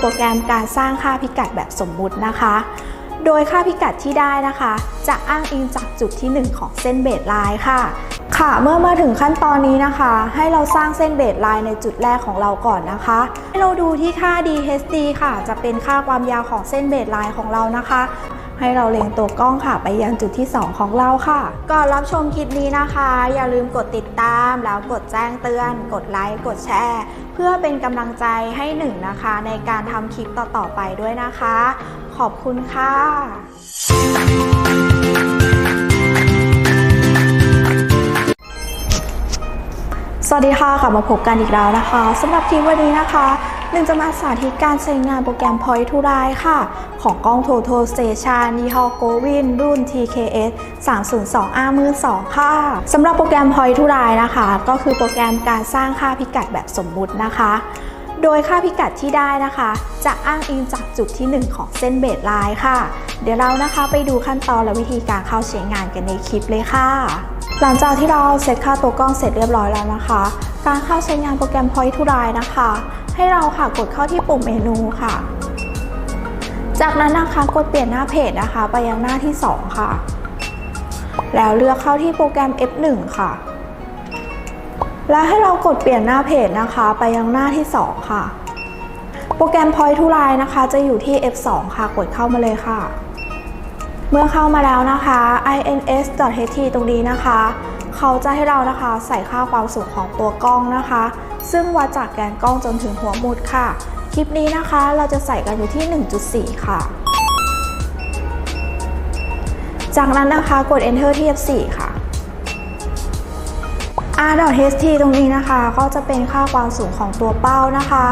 โปรแกรมการสร้างค่าพิกัดแบบสมมุตินะคะ โดยค่าพิกัดที่ได้นะคะ จะอ้างอิงจากจุดที่ 1 ของเส้นเบสไลน์ค่ะ ค่ะเมื่อมาถึงขั้นตอนนี้นะคะ ให้เราสร้างเส้นเบสไลน์ในจุดแรกของเราก่อนนะคะ ให้เราดูที่ค่า DHD ค่ะ จะเป็นค่าความยาวของเส้นเบสไลน์ของเรานะคะ ให้เราเล็งตัวกล้องค่ะ ไปยังจุดที่ 2 ของเราค่ะ ก่อนรับชมคลิปนี้นะคะ อย่าลืมกดติดตามแล้วกดแจ้งเตือน กดไลค์กดแชร์ เพื่อเป็นกำลังใจให้หนึ่งนะคะ ในการทำคลิปต่อๆไปด้วยนะคะ ขอบคุณค่ะสวัสดีค่ะกลับมาพบกันอีกแล้วนะคะสำหรับคลิปวันนี้นะคะ หนึ่งจะมาสาธิตการใช้งานโปรแกรม Point to Line ค่ะ ของกล้อง Total Station ยี่ห้อ Govin รุ่น TKS 302R มือ2ค่ะสำหรับโปรแกรม Point to Line นะคะ ก็คือโปรแกรมการสร้างค่าพิกัดแบบสมมุตินะคะ โดยค่าพิกัดที่ได้นะคะ จะอ้างอิงจากจุดที่ 1 ของเส้นเบสไลน์ค่ะ เดี๋ยวเรานะคะไปดูขั้นตอนและวิธีการเข้าใช้งานกันในคลิปเลยค่ะ หลังจากที่เราเซตค่าตัวกล้องเสร็จเรียบร้อยแล้วนะคะ การเข้าใช้งานโปรแกรม Point to Line นะคะให้เราค่ะกดเข้าที่ปุ่มเมนูค่ะ จากนั้นนะคะกดเปลี่ยนหน้าเพจนะคะ ไปยังหน้าที่ 2 ค่ะ แล้วเลือกเข้าที่โปรแกรม F1 ค่ะ และให้เรากดเปลี่ยนหน้าเพจนะคะ ไปยังหน้าที่ 2 ค่ะ โปรแกรม Point to Line นะคะ จะอยู่ที่ F2 ค่ะ กดเข้ามาเลยค่ะ เมื่อเข้ามาแล้วนะคะ ins.ht ตรงนี้นะคะ เขาจะให้เรานะคะใส่ค่าความสูงของตัวกล้องนะคะ ซึ่งวัดจากแกนกล้องจนถึงหัวมุดค่ะ คลิปนี้นะคะเราจะใส่กันอยู่ที่ 1.4 ค่ะ จากนั้นนะคะกด enter ที่ F4 ค่ะ r.ht ตรงนี้นะคะ ก็จะเป็นค่าความสูงของตัวเป้านะคะ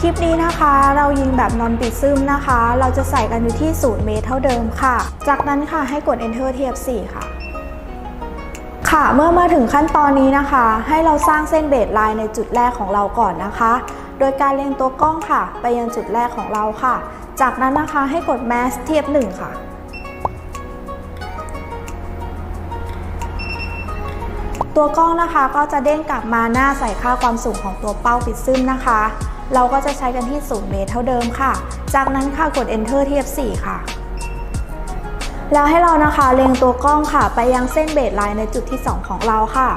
คลิปนี้นะคะเรายิงแบบนอนปิดซึมนะคะ เราจะใส่กันอยู่ที่ 0 เมตรเท่าเดิมค่ะ จากนั้นค่ะให้กด enter ที่ F4 ค่ะ ค่ะ เมื่อมาถึงขั้นตอนนี้นะคะ ให้เราสร้างเส้นเบสไลน์ในจุดแรกของเราก่อนนะคะ โดยการเล็งตัวกล้องค่ะ ไปยังจุดแรกของเราค่ะ จากนั้นนะคะให้กด mask เทียบ 1 ค่ะ ตัวกล้องนะคะก็จะเด้งกลับมาหน้าใส่ค่าความสูงของตัวเป้าปิดซึมนะคะ เราก็จะใช้กันที่ 0 เมตรเท่าเดิมค่ะ จากนั้นค่ะกด enter ที่ F4 ค่ะ แล้วให้เรานะคะเล็งตัวกล้องค่ะ ไปยังเส้นเบสไลน์ในจุดที่ 2 ของเราค่ะ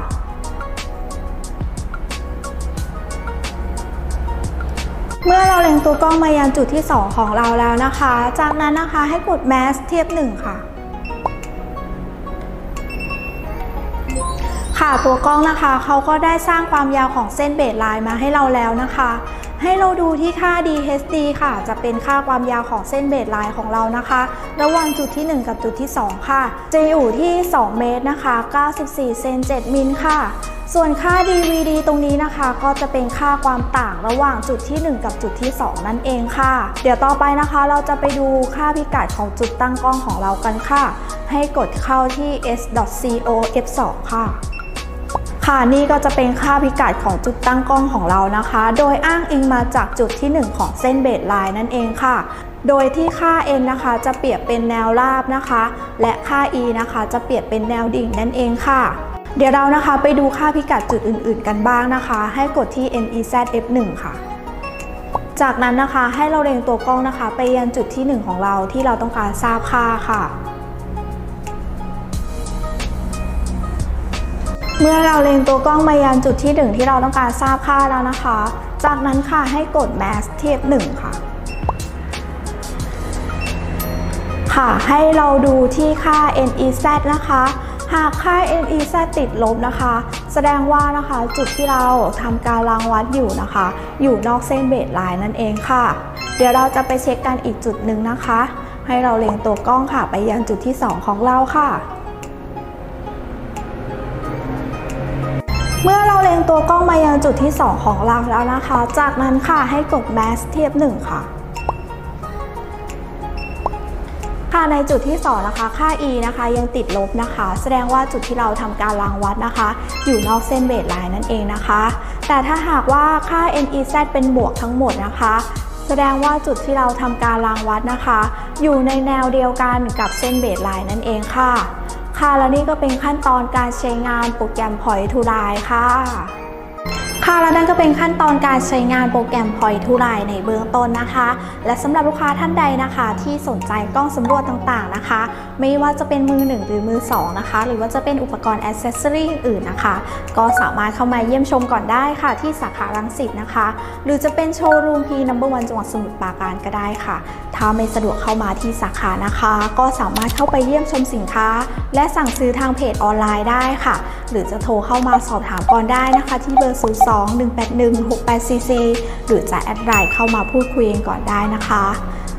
เมื่อเราเล็งตัวกล้องมายังจุดที่ 2 ของเราแล้วนะคะ จากนั้นนะคะให้กด mask เทียบ 1 ค่ะ ค่ะตัวกล้องนะคะเขาก็ได้สร้างความยาวของเส้นเบสไลน์มาให้เราแล้วนะคะ ให้เราดูที่ค่า DHD ค่ะ จะเป็นค่าความยาวของเส้นเบสไลน์ของเรานะคะ ระหว่างจุดที่ 1 กับจุดที่ 2 ค่ะ จะอยู่ที่ 2 เมตรนะคะ 94 เซน7มิลค่ะ ส่วนค่า DVD ตรงนี้นะคะ ก็จะเป็นค่าความต่างระหว่างจุดที่ 1 กับจุดที่ 2 นั่นเองค่ะ เดี๋ยวต่อไปนะคะ เราจะไปดูค่าพิกัดของจุดตั้งกล้องของเรากันค่ะ ให้กดเข้าที่ s.co f2 ค่ะ ค่ะนี่ก็จะเป็นค่าพิกัดของจุดตั้งกล้องของเรานะคะ โดยอ้างอิงมาจากจุดที่ 1 ของเส้นเบสไลน์นั่นเองค่ะ โดยที่ค่า n นะคะจะเปรียบเป็นแนวราบนะคะ และค่า e นะคะจะเปรียบเป็นแนวดิ่งนั่นเองค่ะ เดี๋ยวเรานะคะไปดูค่าพิกัดจุดอื่น ๆ กันบ้างนะคะ ให้กดที่ NEZ F1 ค่ะ จากนั้นนะคะให้เราเล็งตัวกล้องนะคะ ไปยังจุดที่ 1 ของเราที่เราต้องการทราบค่าค่ะ เมื่อเราเล็งตัวกล้องมายังจุดที่ 1 ที่เราต้องการทราบค่าแล้วนะคะ จากนั้นค่ะให้กด mask เทียบ1ค่ะ ค่ะให้เราดูที่ค่า NEZ นะคะ หากค่า NEZ ติดลบนะคะ แสดงว่านะคะจุดที่เราทำการรางวัดอยู่นะคะ อยู่นอกเส้นเบสไลน์นั่นเองค่ะ เดี๋ยวเราจะไปเช็คกันอีกจุดหนึ่งนะคะ ให้เราเล็งตัวกล้องค่ะไปยังจุดที่ 2 ของเราค่ะ เมื่อเราเล็งตัวกล้องมายังจุดที่ 2 ของเราแล้วนะคะ จากนั้นค่ะให้กด mask เทียบ 1 ค่ะ ค่ะในจุดที่ 2 นะคะ ค่า e นะคะ ยังติดลบนะคะ แสดงว่าจุดที่เราทำการรางวัดนะคะ อยู่นอกเส้นเบสไลน์นั่นเองนะคะ แต่ถ้าหากว่าค่า NEZ เป็นบวกทั้งหมดนะคะแสดงว่าจุดที่เราทำการรางวัดนะคะ อยู่ในแนวเดียวกันกับเส้นเบสไลน์นั่นเองค่ะ ค่ะ และนี่ก็เป็นขั้นตอนการใช้งานโปรแกรม Point to Line ค่ะ ค่ะและนั่นก็เป็นขั้นตอนการใช้งานโปรแกรม Point to Line ในเบื้องต้นนะคะ และสำหรับลูกค้าท่านใดนะคะ ที่สนใจกล้องสำรวจต่างๆนะคะ ไม่ว่าจะเป็นมือ 1 หรือมือ 2 นะคะ หรือว่าจะเป็นอุปกรณ์อ c เซสซอรีอื่นๆนะคะ ก็สามารถเข้ามาเยี่ยมชมก่อนได้ค่ะ ที่สาขารังสิตนะคะ หรือจะเป็นโชว์รูมพีนัมเบอร์วันจังหวัดสมุทรปราการก็ได้ค่ะ ถ้าไม่สะดวกเข้ามาที่สาขานะคะ ก็สามารถเข้าไปเยี่ยมชมสินค้า และสั่งซื้อทางเพจออนไลน์ได้ค่ะ หรือจะโทรเข้ามาสอบถามก่อนได้นะคะ ที่เบอร์02 181 6844 หรือจะแอดไลน์เข้ามาพูดคุยกันก่อนได้นะคะ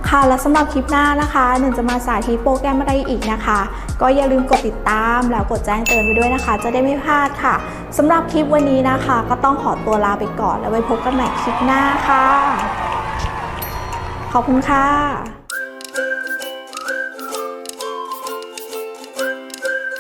ค่ะและสำหรับคลิปหน้านะคะหนึ่งจะมาสาธิตโปรแกรมอะไรอีกนะคะ ก็อย่าลืมกดติดตามแล้วกดแจ้งเตือนไปด้วยนะคะ จะได้ไม่พลาดค่ะสำหรับคลิปวันนี้นะคะ ก็ต้องขอตัวลาไปก่อนแล้วไว้พบกันใหม่คลิปหน้าค่ะ ขอบคุณค่ะ